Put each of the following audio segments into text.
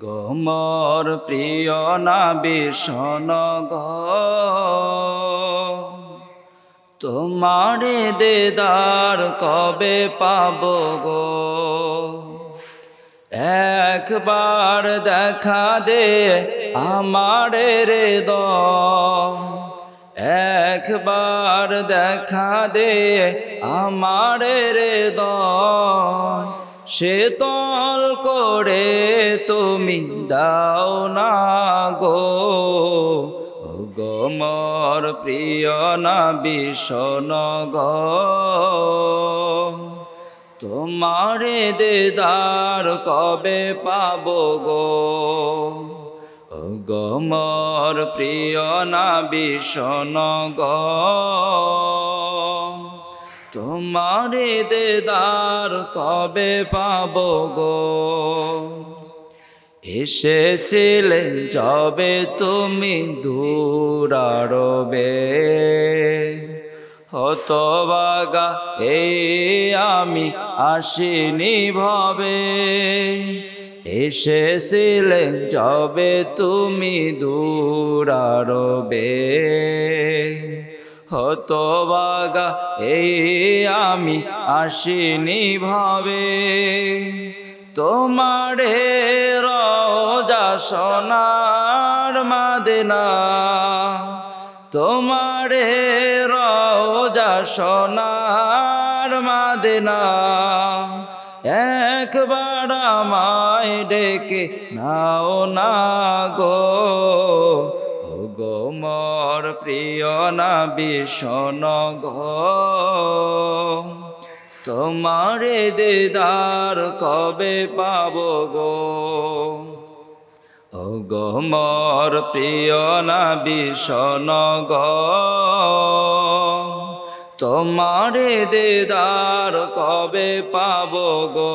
গমর প্রিয় না বিষণ তোমারে দেদার কবে পাব গো? একবার দেখা দে আমারে রে দ একবার দেখা দে আমার রে দ শীতল করে তুমি দাও না গো। ও গো মোর প্রিয় না বিষণ গো। তোমারে দেদার কবে পাব গো? ও গো মোর প্রিয় না বিষণ গো। তোমারে দেদার কবে পাব গো? এসেছিলে যবে তুমি দূরারবে হতবাগা, এই আমি আসিনি ভাবে। এসেছিলে যবে তুমি দূরারবে হতবাগা, এই আমি আসিনি ভাবে। তোমারে রোজা সোনার মাদেনা, তোমারে রোজা সোনার মাদেনা। একবার আমায় ডেকে নাও না গো মোর প্রিয় না বিষণ গো। তোমারে দেদার কবে পাব গো? ও গো মোর প্রিয় না বিষণ গো। তোমারে দেদার কবে পাব গো?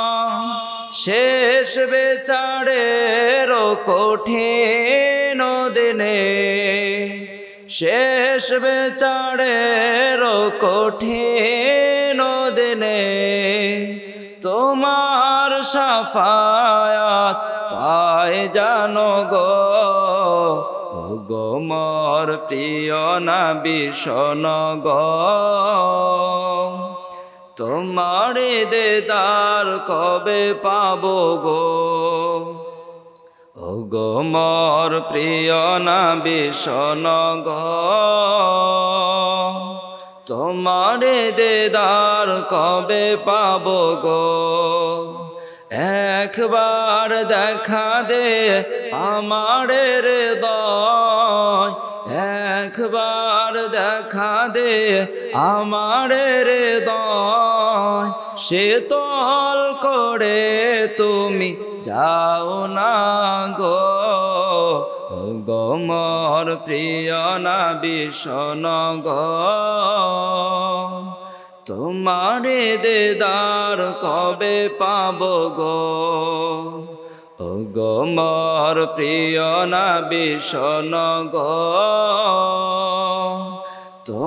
শেষ বেচারের কঠিন দিনে, শেষ বেচারের কঠিন দিনে তোমার সাফায়াত পায় জানো গো। ও গো মোর প্রিয় না বিষণ গো। তোমার দেদার কবে পাব গো? ও গো মোর প্রিয় না বিষণ গো। তোমার দেদার কবে পাব গো? একবার দেখা দে আমার হৃদয় একবার দেখা দে আমার হৃদয়। শীতল করে তুমি যাও না গো। ও গো মোর প্রিয় না বিষণ গো। তোমারে দেদার কবে পাব গো? ও প্রিয় না বিষণ গো।